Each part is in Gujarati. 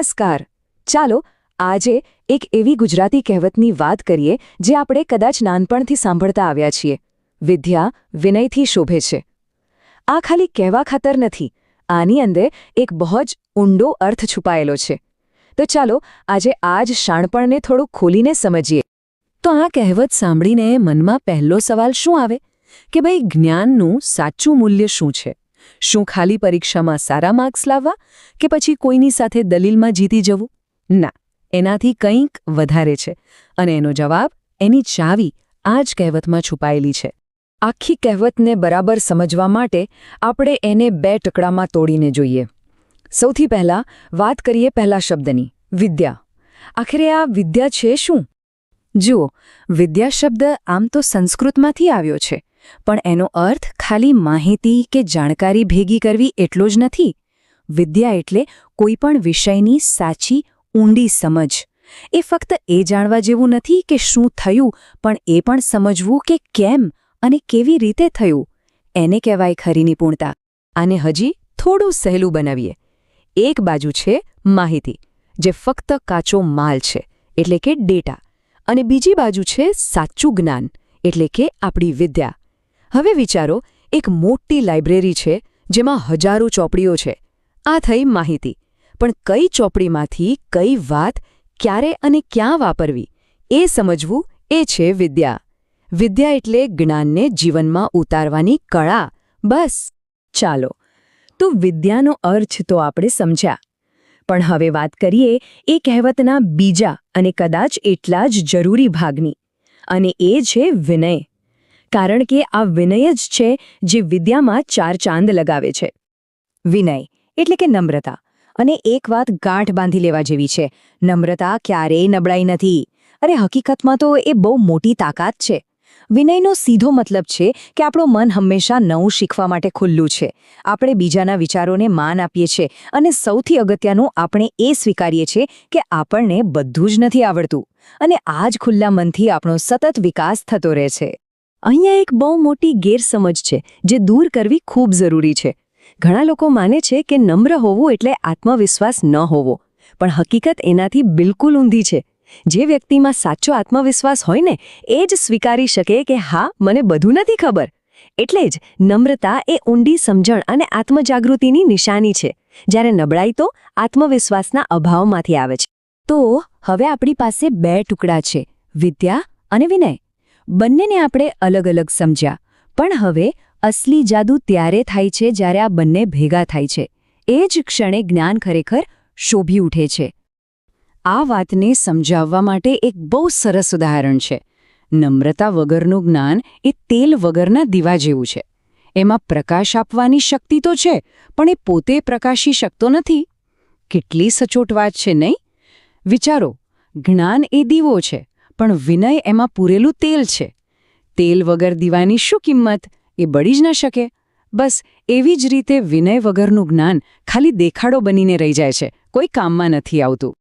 નમસ્કાર. ચાલો, આજે એક એવી ગુજરાતી કહેવતની વાત કરીએ, જે આપણે કદાચ નાનપણથી સાંભળતા આવ્યા છીએ. વિદ્યા વિનયથી શોભે છે. આ ખાલી કહેવા ખાતર નથી. આની અંદર એક બહુ જ ઊંડો અર્થ છુપાયેલો છે. તો ચાલો, આજે આ જ શાણપણને થોડું ખોલીને સમજીએ. તો આ કહેવત સાંભળીને મનમાં પહેલો સવાલ શું આવે? કે ભાઈ જ્ઞાનનું સાચું મૂલ્ય શું છે? શું ખાલી પરીક્ષામાં સારા માર્ક્સ લાવવા કે પછી કોઈની સાથે દલીલમાં જીતી જવું? ના, એનાથી કંઈક વધારે છે અને એનો જવાબ એની ચાવી આ જ કહેવતમાં છુપાયેલી છે. આખી કહેવતને બરાબર સમજવા માટે આપણે એને બે ટુકડામાં તોડીને જોઈએ. સૌથી પહેલા વાત કરીએ પહેલા શબ્દની, વિદ્યા. આખરે આ વિદ્યા છે શું? જુઓ, વિદ્યા શબ્દ આમ તો સંસ્કૃતમાંથી આવ્યો છે. પણ એનો અર્થ ખાલી માહિતી કે જાણકારી ભેગી કરવી એટલો જ નથી. વિદ્યા એટલે કોઈપણ વિષયની સાચી, ઊંડી સમજ. એ ફક્ત એ જાણવા જેવું નથી કે શું થયું, પણ એ પણ સમજવું કે કેમ અને કેવી રીતે થયું. એને કહેવાય ખરી નિપુણતા. આને હજી થોડું સહેલું બનાવીએ. એક બાજુ છે માહિતી, જે ફક્ત કાચો માલ છે, એટલે કે ડેટા. અને બીજી બાજુ છે સાચું જ્ઞાન, એટલે કે આપણી વિદ્યા. હવે વિચારો, એક મોટી લાઇબ્રેરી છે, જેમાં હજારો ચોપડીઓ છે. આ થઈ માહિતી. પણ કઈ ચોપડીમાંથી કઈ વાત ક્યારે અને ક્યાં વાપરવી? એ સમજવું એ છે વિદ્યા. વિદ્યા એટલે જ્ઞાનને જીવનમાં ઉતારવાની કળા. બસ. ચાલો. તો વિદ્યાનો અર્થ તો આપણે સમજ્યા. પણ હવે વાત કરીએ એ કહેવતના બીજા અને કદાચ એટલા જ જરૂરી ભાગની. અને એ છે વિનય. કારણ કે આ વિનય જ છે જે વિદ્યામાં ચાર ચાંદ લગાવે છે. વિનય, એટલે કે નમ્રતા, અને એક વાત ગાંઠ બાંધી લેવા જેવી છે. નમ્રતા ક્યારેય નબળાઈ નથી. અરે હકીકતમાં તો એ બહુ મોટી તાકાત છે. વિનયનો સીધો મતલબ છે કે આપણું મન હંમેશા નવું શીખવા માટે ખુલ્લું છે. આપણે બીજાના વિચારોને માન આપીએ છીએ અને સૌથી અગત્યનું આપણે એ સ્વીકારીએ છીએ કે આપણને બધું જ નથી આવડતું. અને આ જ ખુલ્લા મનથી આપણો સતત વિકાસ થતો રહે છે. અહીંયા એક બહુ મોટી ગેરસમજ છે, જે દૂર કરવી ખૂબ જરૂરી છે. ઘણા લોકો માને છે કે નમ્ર હોવું એટલે આત્મવિશ્વાસ ન હોવો, પણ હકીકત એનાથી બિલકુલ ઊંધી છે. જે વ્યક્તિમાં સાચો આત્મવિશ્વાસ હોય ને, એ જ સ્વીકારી શકે કે હા, મને બધું નથી ખબર. એટલે જ નમ્રતા એ ઊંડી સમજણ અને આત્મજાગૃતિની નિશાની છે. જ્યારે નબળાઈ તો આત્મવિશ્વાસના અભાવમાંથી આવે છે. તો હવે આપણી પાસે બે ટુકડા છે, વિદ્યા અને વિનય. બંનેને આપણે અલગ અલગ સમજ્યા. પણ હવે અસલી જાદુ ત્યારે થાય છે જ્યારે આ બંને ભેગા થાય છે. એ જ ક્ષણે જ્ઞાન ખરેખર શોભી ઉઠે છે. આ વાતને સમજાવવા માટે એક બહુ સરસ ઉદાહરણ છે. નમ્રતા વગરનું જ્ઞાન એ તેલ વગરના દીવા જેવું છે. એમાં પ્રકાશ આપવાની શક્તિ તો છે, પણ એ પોતે પ્રકાશી શકતો નથી. કેટલી સચોટ વાત છે, નહીં? વિચારો, જ્ઞાન એ દીવો છે. પણ વિનય એમાં પૂરેલું તેલ છે. તેલ વગર દીવાની શું કિંમત? એ બળી જ ન શકે. બસ એવી જ રીતે વિનય વગરનું જ્ઞાન ખાલી દેખાડો બનીને રહી જાય છે. કોઈ કામમાં નથી આવતું.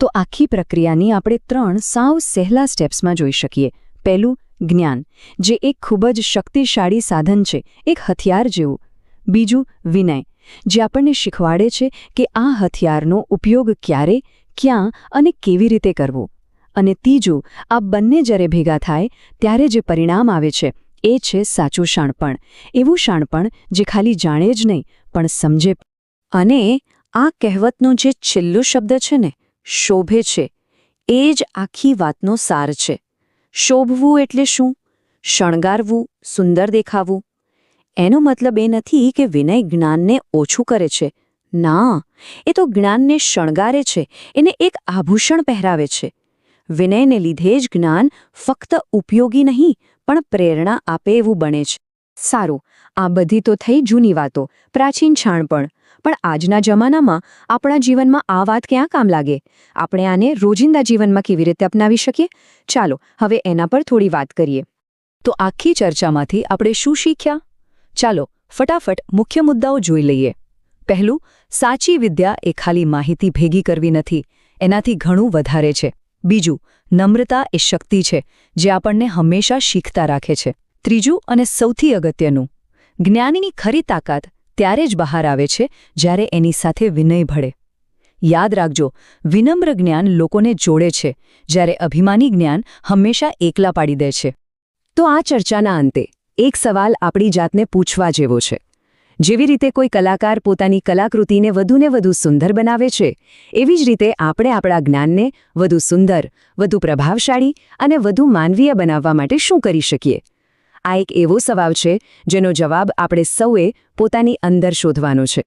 તો આખી પ્રક્રિયાની આપણે ત્રણ સાવ સહેલા સ્ટેપ્સમાં જોઈ શકીએ. પહેલું, જ્ઞાન, જે એક ખૂબ જ શક્તિશાળી સાધન છે, એક હથિયાર જેવું. બીજું, વિનય, જે આપણને શીખવાડે છે કે આ હથિયારનો ઉપયોગ ક્યારે, ક્યાં અને કેવી રીતે કરવો. અને ત્રીજું આ બંને જ્યારે ભેગા થાય, ત્યારે જે પરિણામ આવે છે, એ છે સાચું શાણપણ. એવું શાણપણ જે ખાલી જાણે જ નહીં, પણ સમજે. અને આ કહેવતનો જે છેલ્લો શબ્દ છે ને, શોભે છે. એ જ આખી વાતનો સાર છે. શોભવું એટલે શું? શણગારવું, સુંદર દેખાવું. એનો મતલબ એ નથી કે વિનય જ્ઞાનને ઓછું કરે છે. ના, એ તો જ્ઞાનને શણગારે છે, એને એક આભૂષણ પહેરાવે છે. વિનયને લીધે જ જ્ઞાન ફક્ત ઉપયોગી નહીં, પણ પ્રેરણા આપે એવું બને છે. સારું, આ બધી તો થઈ જૂની વાતો, પ્રાચીન છાણપણ પણ આજના જમાનામાં આપણા જીવનમાં આ વાત ક્યાં કામ લાગે? આપણે આને રોજિંદા જીવનમાં કેવી રીતે અપનાવી શકીએ? ચાલો, હવે એના પર થોડી વાત કરીએ. તો આખી ચર્ચામાંથી આપણે શું શીખ્યા? ચાલો, ફટાફટ મુખ્ય મુદ્દાઓ જોઈ લઈએ. પહેલું, સાચી વિદ્યા એ ખાલી માહિતી ભેગી કરવી નથી. એનાથી ઘણું વધારે છે. બીજું, નમ્રતા એ શક્તિ છે, જે આપણને હંમેશા શીખતા રાખે છે. ત્રીજું અને સૌથી અગત્યનું, જ્ઞાનીની ખરી તાકાત ત્યારે જ બહાર આવે છે, જ્યારે એની સાથે વિનય ભળે. યાદ રાખજો, વિનમ્ર જ્ઞાન લોકોને જોડે છે, જ્યારે અભિમાની જ્ઞાન હંમેશા એકલા પાડી દે છે. તો આ ચર્ચાના અંતે, એક સવાલ આપણી જાતને પૂછવા જેવો છે. જેવી રીતે કોઈ કલાકાર પોતાની કલાકૃતિને વધુને વધુ સુંદર બનાવે છે, એવી જ રીતે આપણે આપણા જ્ઞાનને વધુ સુંદર, વધુ પ્રભાવશાળી અને વધુ માનવીય બનાવવા માટે શું કરી શકીએ? આ એક એવો સવાલ છે, જેનો જવાબ આપણે સૌએ પોતાની અંદર શોધવાનો છે.